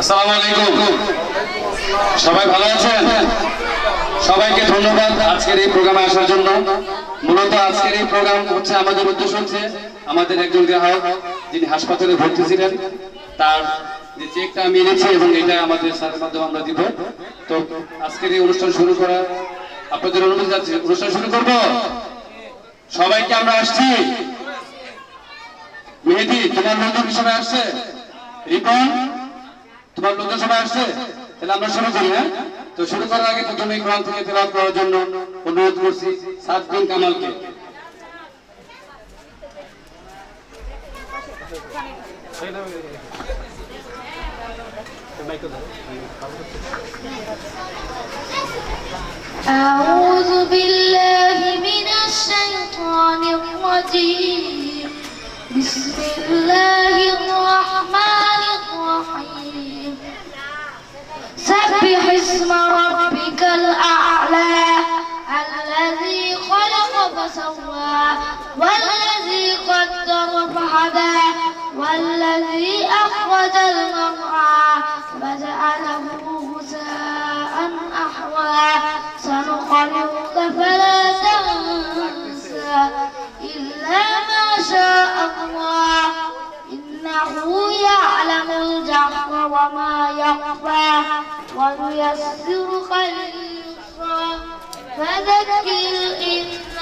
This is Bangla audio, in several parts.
আসসালামু আলাইকুম। সবাই ভালো আছেন? সবাইকে ধন্যবাদ আজকের এই প্রোগ্রামে আসার জন্য। মূলত আজকের এই প্রোগ্রাম হচ্ছে আমাদের উদ্দেশ্য হচ্ছে আমাদের একজন গ্রাহক যিনি হাসপাতালে ভর্তি ছিলেন, তার যে চেকটা আমি এবং এটা আমাদের স্যারের মাধ্যমে আমরা দিব। তো আজকের এই অনুষ্ঠান শুরু করা, আপনাদের অনুমতি যাচ্ছে অনুষ্ঠান শুরু করব? সবাইকে আমরা আসছি। মেহেদি, তোমার সবাই আসছে। রিপন? তোমার লোকজন সবাই আসছে তাহলে আমরা শুরু করি হ্যাঁ তো শুরু করার আগে প্রথমে কোরআন থেকে তেলাওয়াত করার জন্য অনুরোধ করছি সাত বিন কামালকে أعوذ بالله من والذي قدر فهدى والذي أخرج المرعى فجعله غثاء أحوى. سنقرئك فلا تنسى إلا ما شاء الله. إنه يعلم الجهر وما يخفى. ونيسرك لليسرى فذكر إن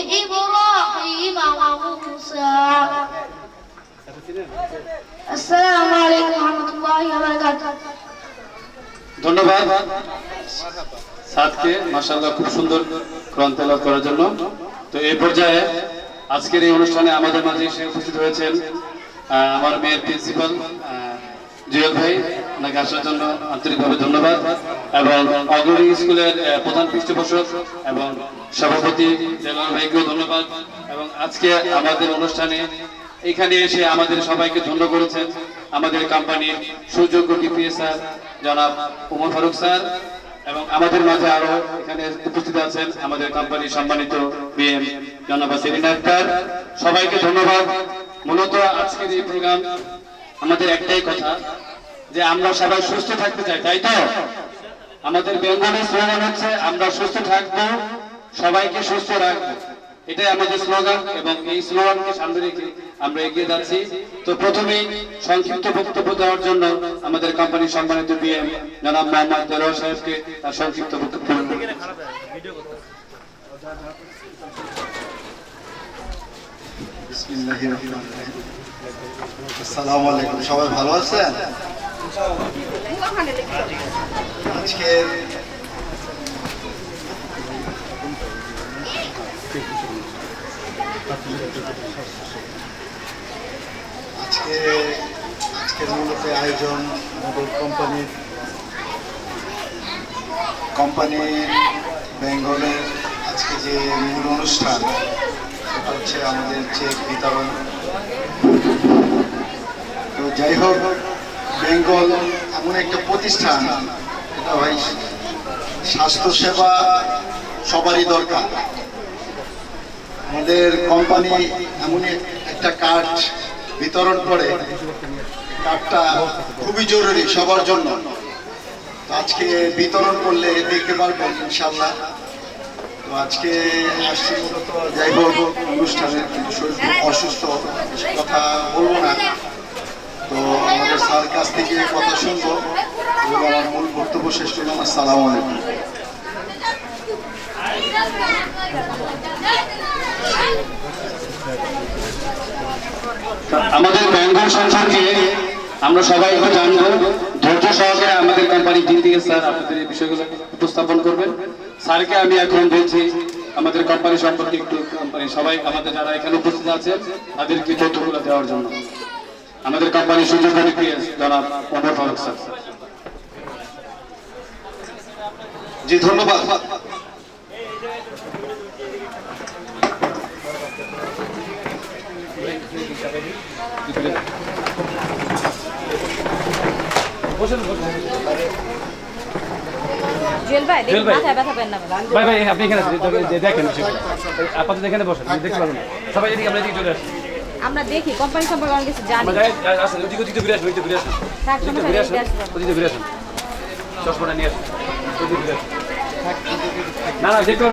إبراهيم وموسى السلام عليكم ورحمة الله وبركاته ধন্যবাদ সাদকে মাশাআল্লাহ খুব সুন্দর কোরআন তেলাওয়াত করার জন্য তো এই পর্যায়ে আজকের এই অনুষ্ঠানে আমাদের মাঝে এসে উপস্থিত হয়েছেন আহ, আমার মেয়ের প্রিন্সিপাল জুয়েল ভাই ওনাকে আসার জন্য আন্তরিকভাবে ধন্যবাদ এবং অগ্রণী স্কুলের প্রধান পৃষ্ঠপোষক এবং সভাপতি জেলাল ভাইকেও ধন্যবাদ এবং আজকে আমাদের অনুষ্ঠানে এখানে এসে আমাদের সবাইকে ধন্য করেছেন আমাদের কোম্পানির সুযোগ্য ডিপিএস স্যার জনাব উমর ফারুক স্যার এবং আমাদের মাঝে আরও এখানে উপস্থিত আছেন আমাদের কোম্পানির সম্মানিত বিএম জনাব সেলিনা আক্তার সবাইকে ধন্যবাদ। মূলত আজকের এই প্রোগ্রাম আমাদের একটাই কথা যে আমরা সবাই সুস্থ থাকতে চাই, তাই তো? আমাদের বেঙ্গলের স্লোগান হচ্ছে, আমরা সুস্থ থাকব, সবাইকে সুস্থ রাখব। এটাই আমাদের স্লোগান এবং এই স্লোগানকে সামনে রেখে আমরা এগিয়ে যাচ্ছি। তো প্রথমেই সংক্ষিপ্ত বক্তব্য দেওয়ার জন্য আমাদের কোম্পানির সম্মানিত বিএম জনাব মোহাম্মদ দেলোয়ার সাহেবকে তার সংক্ষিপ্ত বক্তব্য আসসালামু আলাইকুম সবাই ভালো আছেন? আজকে আজকে, আজকের মূলত আয়োজন আমাদের কোম্পানির কোম্পানির বেঙ্গলের আজকে যে মূল অনুষ্ঠান সেটা হচ্ছে আমাদের চেক বিতরণ। তো যাই হোক, বেঙ্গল এমন একটা প্রতিষ্ঠান, এটা ভাই স্বাস্থ্যসেবা সবারই দরকার। আমাদের কোম্পানি এমনই একটা কার্ড বিতরণ করে। কার্ডটা খুবই জরুরি সবার জন্য। আজকে বিতরণ করলে দেখতে পারবেন ইনশাল্লাহ আজকে আসছি মূলত যাই হোক অনুষ্ঠানের শরীর অসুস্থ কথা বলব না। তো আমাদের স্যার কাছ থেকে কথা শুনব এবং আমার মূল বক্তব্য শেষ করলাম, আসসালামু আলাইকুম। আমাদের বেঙ্গল সম্পর্কে আমরা সবাই জানব। ধৈর্য সহকারে আমাদের কোম্পানি দিন স্যার আপনাদের এই বিষয়গুলো উপস্থাপন করবেন। স্যারকে আমি এখন বলছি, আমাদের কোম্পানি সম্পর্কে একটু কোম্পানি সবাই আমাদের যারা এখানে উপস্থিত আছে, তাদেরকে তথ্যগুলো দেওয়ার জন্য। আমাদের কোম্পানির সুযোগ জনাব ওমর ফারুক স্যার। জি, ধন্যবাদ। দেখি জুয়েল ভাই। মাথায় ব্যথা পেন না ভাই। ভাই আপনি এখানে দেখেন। আপাতত এখানে বসেন দেখতে পারবেন সবাই এদিকে আমরা এদিকে চলে আসি। আমরা দেখি কোম্পানি সম্পর্কে অনেক কিছু জানি। আসেন ওদিকে ওদিকে ঘুরে আসুন ওদিকে ঘুরে আসুন। থাক, সমস্যা নেই। ওদিকে ঘুরে আসুন। চশমাটা নিয়ে আসুন ওদিকে ঘুরে আসুন। না না দেখতে